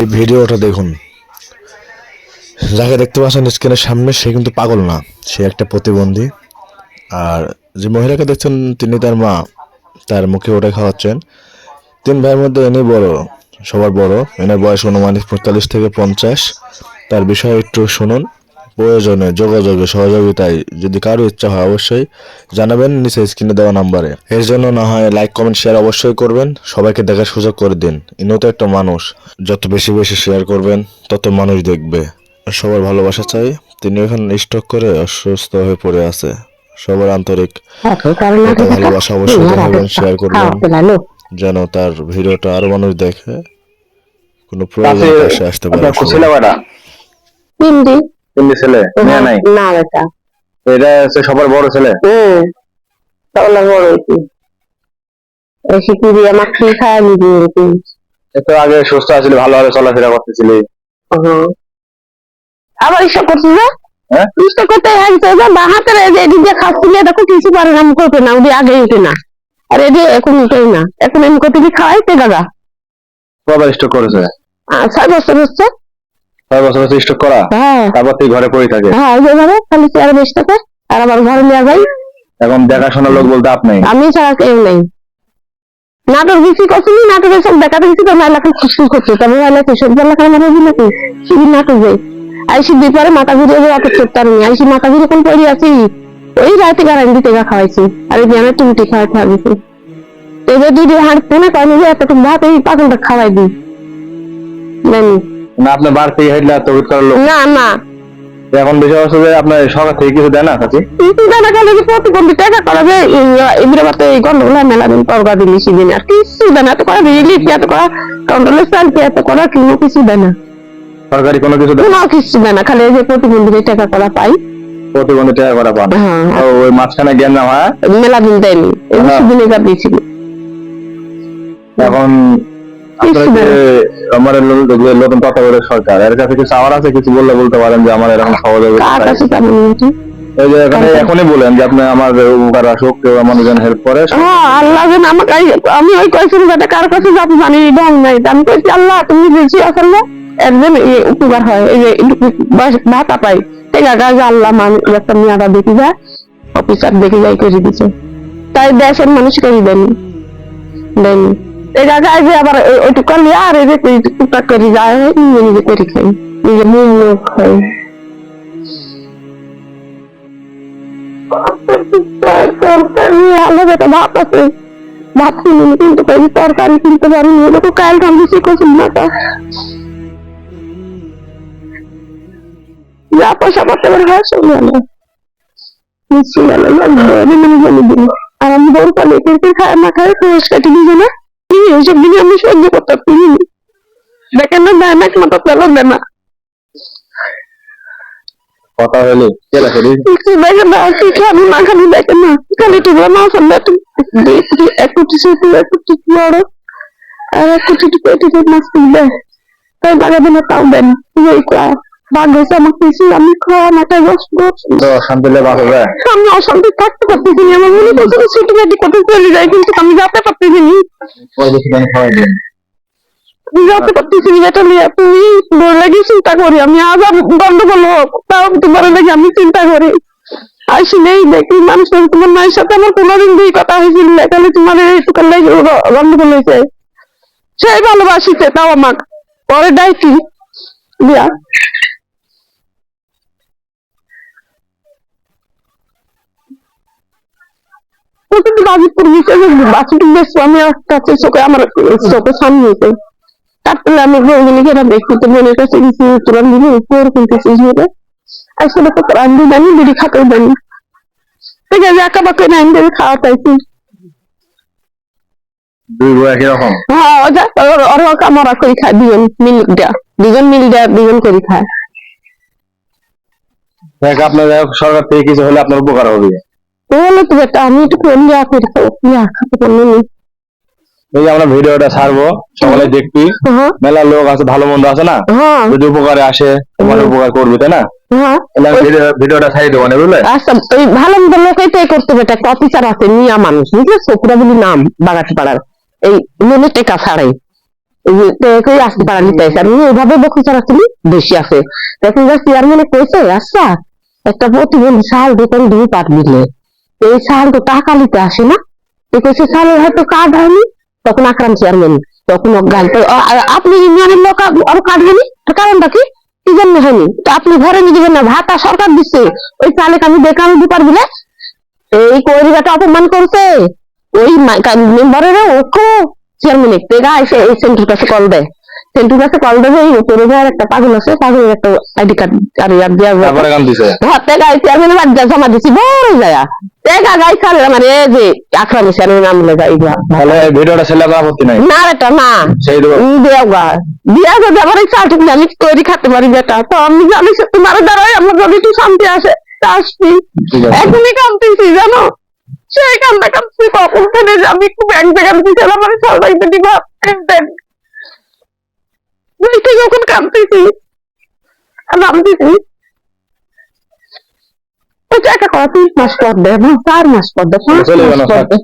এই ভিডিওটা দেখুন। যাকে দেখতে পাচ্ছেন স্ক্রিনের সামনে সে কিন্তু পাগল না। সে একটা প্রতিবন্ধী। আর যে মহিলাকে দেখছেন, তিনি তার মা, তার মুখে ওটা খাওয়াচ্ছেন। তিন ভাইয়ের মধ্যে ইনি বড়, সবার বড়। এনার বয়স অনুমানিক পঁয়তাল্লিশ থেকে পঞ্চাশ। তার বিষয়ে একটু শুনুন। প্রয়োজনে যোগাযোগে সহযোগিতায় যদি কারও ইচ্ছা হয় অবশ্যই জানাবেন নিচে স্ক্রিনে দেওয়া নাম্বারে। এর জন্য না হয় লাইক কমেন্ট শেয়ার অবশ্যই করবেন। সবাইকে দেখার সুযোগ করে দিন। ইনিও তো একটা মানুষ যত বেশি বেশি শেয়ার করবেন তত মানুষ দেখবে। সবার ভালোবাসা চাই তিনি এখন স্টক করে অসুস্থ হয়ে পড়ে আছে। সবার আন্তরিক ভালোবাসা অবশ্যই দেখাবেন শেয়ার করবেন। যেন তার ভিডিওটা আরও মানুষ দেখে। কোনো প্রয়োজন আসতে পারে তিনটে ছেলে মেয়ে নাই? না বেটা। এটা হচ্ছে সবার বড় ছেলে? হুম। তাহলে বড় এসে কি দিয়ে আমার কি খাওয়া তুই এত আগে সুস্থ আছিল ভালোভাবে চলাফেরা করতেছিলি। আবার ইচ্ছা করছিস না হ্যাঁ? করতে যে বা হাতের এদিক দিয়ে খাচ্ছিলে দেখো কিছু পারে না আগে উঠে না। আর এদি এখন উঠে না। এখন আমি করতে খাওয়াই তে দাদা। কবার করেছে? ছয় বছর হচ্ছে। ছয় বছর হচ্ছে স্টক করা হ্যাঁ। তারপর তুই ঘরে পড়ে থাকে? হ্যাঁ ওই খালি চেয়ারে থাকে। আর আবার ঘরে নিয়ে যাই এখন দেখাশোনা লোক বলতে আপনি আমি ছাড়া কেউ নেই। নাটক বেশি করছিলি নাটকের সব দেখাতে গেছি খুশি করছে। তবে সব মানে নাকি শিবির নাটক যাই আইসি দুই পরে মাথা ঘুরে অত করতে পারিনি আইসি মাথা ঘুরে কোন পড়ে আছি? ওই রাতে গাড়ি দিতে গা খাওয়াইছি। আর এই আমি টুমটি খাওয়াইতে হাবিছি এবার দুই হাঁটতে না কয় যে এতটুকু ভাত এই পাগলটা খাওয়াই দিই। জানি। না আপনার বার থেকে হেঁটলে তবিত করার লোক না না। এখন বিষয় হচ্ছে যে আপনার সরকার থেকে কিছু দেয় না কাছে জানা গেল যে প্রতিবন্ধী টাকা করাবে এবারে বাতে এই গন্ডগোলা মেলা দিন পরগা দিলি সেদিন আর কিছু দেয় না। এত করা রিলিফ এত করা কন্ট্রোলের চাল এত করা কোনো কিছু দেয় না। সরকারি কোনো কিছু দেয় না? কিছু দেয় না খালি এই যে প্রতিবন্ধীদের টাকা করা পাই। প্রতিবন্ধী টাকা করা পান হ্যাঁ ওই মাঝখানে জ্ঞান না হয়? মেলা দিন দেয়নি। এই হ্যাঁ। সেদিন এবার দিয়েছিল। এখন যে আমার নতুন তত্ত্বাবধায়ক সরকার। এর কাছে কিছু আছে? কিছু বললে বলতে পারেন যে আমার এরকম সহযোগিতা এই যে এখানে এখনই বলেন যে আপনি আমার উপকার আসুক কেউ আমার যেন হেল্প করে। হ্যাঁ আল্লাহ যেন আমাকে আমি ওই কয়েছিল যাতে কার কাছে যাতে জানি ঢং নাই। আমি কইছি আল্লাহ তুমি আসলে একজন এই উপকার হয়। এই যে ভাতা পাই। ঠিক আছে আল্লাহ মানুষ একটা দেখি যায় অফিসার দেখি যায় করে দিছে। তাই দেশের মানুষ করি দেন দেয়নি। এই জায়গায় যে আবার ওই- ওইটুকু করলে আর এই যে টুকটাক করে যায় নিজে নিজে করে খাই নিজে মুখ মুখ খাই তরকারি আলাদা একটা ভাত আছে ভাত কিনে কিন্তু কই তরকারি কিনতে পারিনি ওটা কাল ধান বেশি করছি না তা যা পয়সা করতে পারে হয় সব গেল মিশি গেল বলে মানে বলে দিল আর আমি বউ পালে কিন্তু খায় না খায় খরচ কাটি দিয়ে না কি এইসব দিনে আমি সহ্য করতে পারি দেখেন না দেয় না? মতো পেল দেয় না। কথা হলে কে লাগে রে? দেখেন না? কি খাবি না খাবি দেখেন না। খালি একটু না ফেললে একটু একটু একটু একটু আর? একটু ছোট একটু মাছ তুলবে তাই লাগাবে না তাও দেন ওই বাঘ হয়েছে আমার কিছু আমি খাওয়া মাথায় বসবো তো শান্তি লেগে যায়। আমি অশান্তি থাকতে পারতেছি না আমার মনে করছে ছুটি কাটি করতে চলে যাই কিন্তু আমি যেতে পারতেছি না। ওই বেশি দাম খাওয়াই দেন আমি যেতে পারতেছি না এটা নিয়ে তুমি লাগে চিন্তা করি আমি আবার গন্ডগোল হোক তাও তোমার লাগে আমি চিন্তা করি। দেখি মানুষ তোমার মায়ের সাথে আমার কোনোদিন দুই কথা হয়েছিল খালি তোমার এইটুকু লাগে গন্ডগোল হয়েছে সেই ভালোবাসিছে তাও আমাক পরে ডাইছি দিয়া। বাজিপুর গেছে বাসুটি বেশ আমি একটা চোখে আমার চোখে সামনে হয়েছে তারপরে আমি বউগুলি কেন দেখি তো বোনের কাছে গেছি তুরান দিবি উপর কিনতেছি ঝুড়ে আসলে তো রান্দি জানি বিড়ি খাতেও জানি ঠিক আছে একা বাকে নাইন দেবে খাওয়া চাইছি দুই বই একই রকম? হ্যাঁ ওজা ওর কামরা করে খায় দুজন মিল দেয়া। দুজন মিল দেয়া দুজন করে খায়। দেখ আপনার সরকার থেকে কিছু হলে আপনার উপকার হবে। আমি একটু দেয়া খাতে এই আমরা ভিডিওটা ছাড়বো সকলে দেখবি। হ্যাঁ। মেলা লোক আছে ভালো মন্দ আছে না? হ্যাঁ। যদি উপকারে আসে তোমার উপকার করবি তাই না? হ্যাঁ। তাহলে আমি ভিডিও- ভিডিওটা ছাড়িয়ে দেবো না বুঝলে? আচ্ছা ওই ভালো মন্দ লোকই তো করতে হবে একটা অফিসার আছে মিয়া মানুষ বলি নাম পাড়ার এই টেকা ছাড়াই। আসতে পারা নিতে আর উনি এইভাবে বকুল চালাচ্ছিলি বেশি আছে। তখন যা চেয়ারম্যানে কইছে আচ্ছা একটা প্রতিবন্ধী সাল দোকান দুই পাট দিলে এই সাল তো টাকা নিতে আসে না। তো সালের হয়তো কার্ড হয়নি। তখন আকরাম চেয়ারম্যান, তখন আ- আপনি ইউনিয়নের লোক? আরও কার্ড হয়নি? কারণটা কি? কি জন্য হয়নি? তো আপনি ঘরে নিয়ে দিবেন না। ভাতা সরকার দিচ্ছে। ওই চালে আমি দিতে পারবি না? এই কৈরিকাটা অপমান করছে। ওই মেম্বারের ওকে চেয়ারম্যান টেকা এসে এই সেন্টুর কাছে কল দেয়। সেন্টুর কাছে কল দেবে এই উপরে ভাইয়ের একটা পাগল আছে পাগলের একটা আইডি কার্ড আর ইয়ার দেওয়া তারপরে গান দিছে। হাতে গাই চেয়ারম্যান বাদ যা জমা দিছি বড় যায়। টেকা গাই খালে মানে এই যে আক্রামী চেয়ারম্যান নাম লেগা এইগুলা। তাহলে ভিডিওটা ছেলে কোনো আপত্তি নাই? না এটা না। সেই দেবো। দেওগা দিয়া যদি আমার এই চালটুক আমি তৈরি খাতে পারি বেটা। তো আমি জানি সে তোমার দ্বারাই আমার যদি একটু শান্তি আসে তা আসবি আছে। এখনই কামতেছি জানো? সেই কান্না কামছি কখন ফেলে আমি একটু ব্যাংক থেকে আমার সবাইকে দিব। দেন বলতে যখন কামতেছি নামতেছি ওই টাকা করা তিন মাস পর দেয় না চার মাস পর দেয় পাঁচ চলে গেল মাস পর দেয়